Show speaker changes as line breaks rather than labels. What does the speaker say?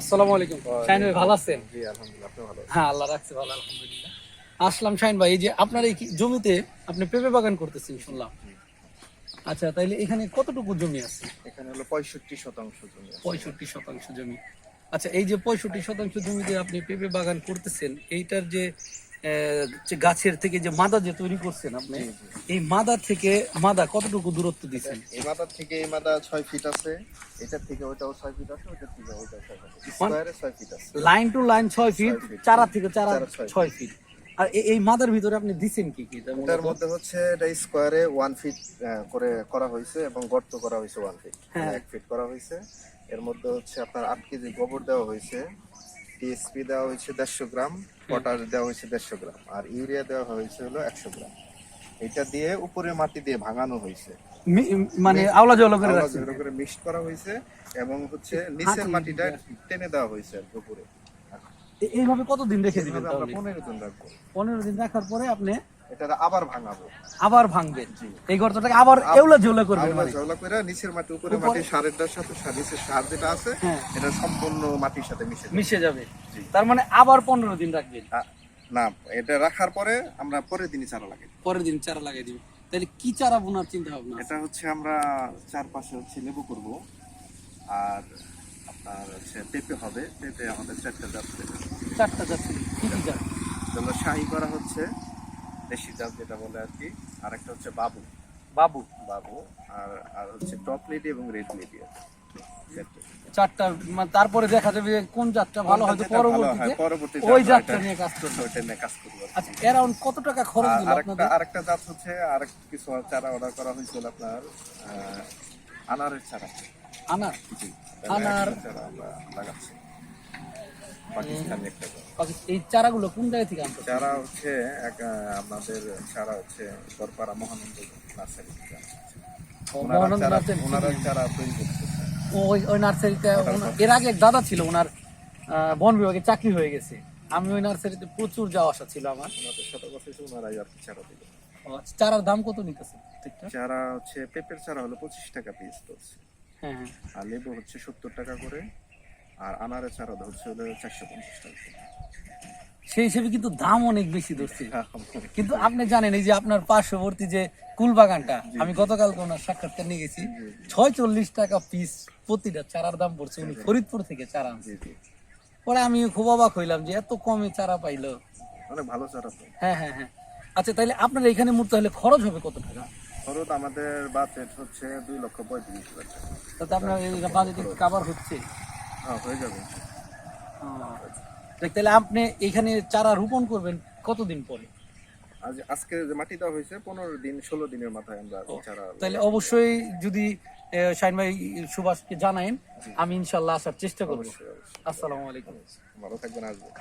আসসালামু আলাইকুম। শাহিন ভাই ভালো আছেন?
জি আলহামদুলিল্লাহ আপনি ভালো
হ্যাঁ আল্লাহ রাখছে ভালো আলহামদুলিল্লাহ। আসলাম শাহিন ভাই এই যে আপনার এই জমিতে আপনি পেঁপে বাগান করতেছেন শুনলাম। আচ্ছা তাইলে এখানে কতটুকু জমি আছে?
এখানে হলো পঁয়ষট্টি শতাংশ জমি
পঁয়ষট্টি শতাংশ জমি। আচ্ছা এই যে পঁয়ষট্টি শতাংশ জমিতে আপনি পেঁপে বাগান করতেছেন এইটার যে গাছের থেকে যে মাদা যে তৈরি করছেন আপনি। এই মাদা থেকে মাদা কতটুকু দূরত্ব দিচ্ছেন?
এই মাদার থেকে এই মাদা ছয় ফিট আছে এটার থেকে ওটাও ছয় ফিট আছে ওটার থেকে ওইটাও ছয় ফিট আছে। ছয় ফিট আছে।
লাইন টু লাইন ছয় ফিট চারা থেকে চারা
ছয়
ফিট আর এই মাদার ভিতরে আপনি দিচ্ছেন কি কি? এটা
এটার মধ্যে হচ্ছে এটা স্কোয়ারে ওয়ান ফিট করে করা হয়েছে এবং গর্ত করা হয়েছে ওয়ান ফিট
হ্যাঁ।
এক ফিট করা হয়েছে। এর মধ্যে হচ্ছে আপনার আট কেজি গোবর দেওয়া হয়েছে। টিএসপি দেওয়া হয়েছে দেড়শো গ্রাম পটাশ দেওয়া হয়েছে দেড়শো গ্রাম আর ইউরিয়া দেওয়া হয়েছে হলো একশো গ্রাম। এটা দিয়ে উপরে মাটি দিয়ে ভাঙানো হয়েছে।
মানে আওলা জল করে
আলাদা করে মিক্স করা হয়েছে এবং হচ্ছে নিচের মাটিটা টেনে দেওয়া হয়েছে আর উপরে।
এইভাবে কতদিন রেখে দিবেন
আমরা পনেরো জন রাখব।
পনেরো দিন রাখার পরে আপনি
এটা আবার ভাঙাবো।
আবার ভাঙবেন। এই গর্তটাকে আবার করবেন মানে।
করে নিচের মাটি উপরে মাটি সারেরটার সাথে সার- নিচের সার যেটা আছে
হ্যাঁ।
এটা সম্পূর্ণ মাটির সাথে মিশে যাবে।
মিশে যাবে। তার মানে আবার পনেরো দিন রাখবেন
না এটা রাখার পরে আমরা পরের দিনই চারা লাগাই
পরের দিন চারা লাগিয়ে দিবেন তাহলে কি চারা বোনার চিন্তা ভাবনা
এটা হচ্ছে আমরা চারপাশে হচ্ছে লেবু করব। আর আপনার হচ্ছে পেঁপে হবে। পেঁপে আমাদের চারটে জাত।
চারটা কি কি জাত?
শাহি করা হচ্ছে দেশি জাত যেটা বলে আর কি আর একটা হচ্ছে বাবু।
বাবু।
বাবু আর আর হচ্ছে টপ লেডি এবং রেড লেডি
চারটা মানে তারপরে দেখা যাবে কোন জাতটা ভালো হয়তো পরবর্তীতে? ওই জাতটা নিয়ে কাজ করবে।
ওইটা নিয়ে কাজ করব
আচ্ছা অ্যারাউন্ড কত টাকা খরচ দিল আপনাদের?
আরেকটা জাত হচ্ছে আরেক কিছু চারা অর্ডার করা হয়েছিল আপনার আনারের চারা।
আনার? আনার-
চারা আমরা লাগাচ্ছি। পাকিস্তানি একটা
এই চারাগুলো কোন জায়গা থেকে আনতে
চারা হচ্ছে এক আপনাদের চারা হচ্ছে মহানন্দ নার্সারি থেকে ওনারা চারা- ওনারা চারা তৈরি করতেছে
ওই ওই নার্সারিতে এর আগে এক দাদা ছিল ওনার বন বিভাগে চাকরি হয়ে গেছে। আমি ওই নার্সারিতে প্রচুর যাওয়া আসা ছিল আমার।
ওনাদের সাথে কথা হয়েছে ওনারাই আর চারা দিল।
আচ্ছা, চারার দাম কত নিতেছে
চারা হচ্ছে পেঁপের চারা হলো পঁচিশ টাকা পিস পড়ছে
হ্যাঁ হ্যাঁ।
আর লেবু হচ্ছে সত্তর টাকা করে। আর আনারের চারা হচ্ছে হলো চারশো পঞ্চাশ টাকা।
সেই হিসেবে কিন্তু দাম অনেক বেশি ধরছে।
হ্যাঁ,
কিন্তু আপনি জানেন এই যে আপনার পার্শ্ববর্তী যে কুল বাগানটা আমি গতকাল ওনার সাক্ষাৎকার নিয়ে গেছি। ছয় চল্লিশ টাকা পিস প্রতিটা চারার দাম পড়ছে। উনি ফরিদপুর থেকে চারা আনছে। পরে আমি খুব অবাক হইলাম যে এত কমে চারা পাইলো।
অনেক ভালো চারা
হ্যাঁ হ্যাঁ হ্যাঁ। আচ্ছা তাহলে আপনার এখানে মূর্ত হলে খরচ হবে কত টাকা?
খরচ আমাদের বাজেট হচ্ছে দুই লক্ষ পঁয়ত্রিশ হাজার
তাতে আপনার বাজেটে কাভার হচ্ছে।
হ্যাঁ যাবে।
তাহলে আপনি এখানে চারা রোপণ করবেন কতদিন পরে?
আজ আজকে যে মাটি দেওয়া হয়েছে পনেরো দিন ষোলো দিনের মাথায় আমরা চারা
তাহলে অবশ্যই যদি শাহিন ভাই সুভাষকে জানাইন আমি ইনশাল্লাহ আসার চেষ্টা করব। আসসালাম আলাইকুম।
ভালো থাকবেন আসবেন।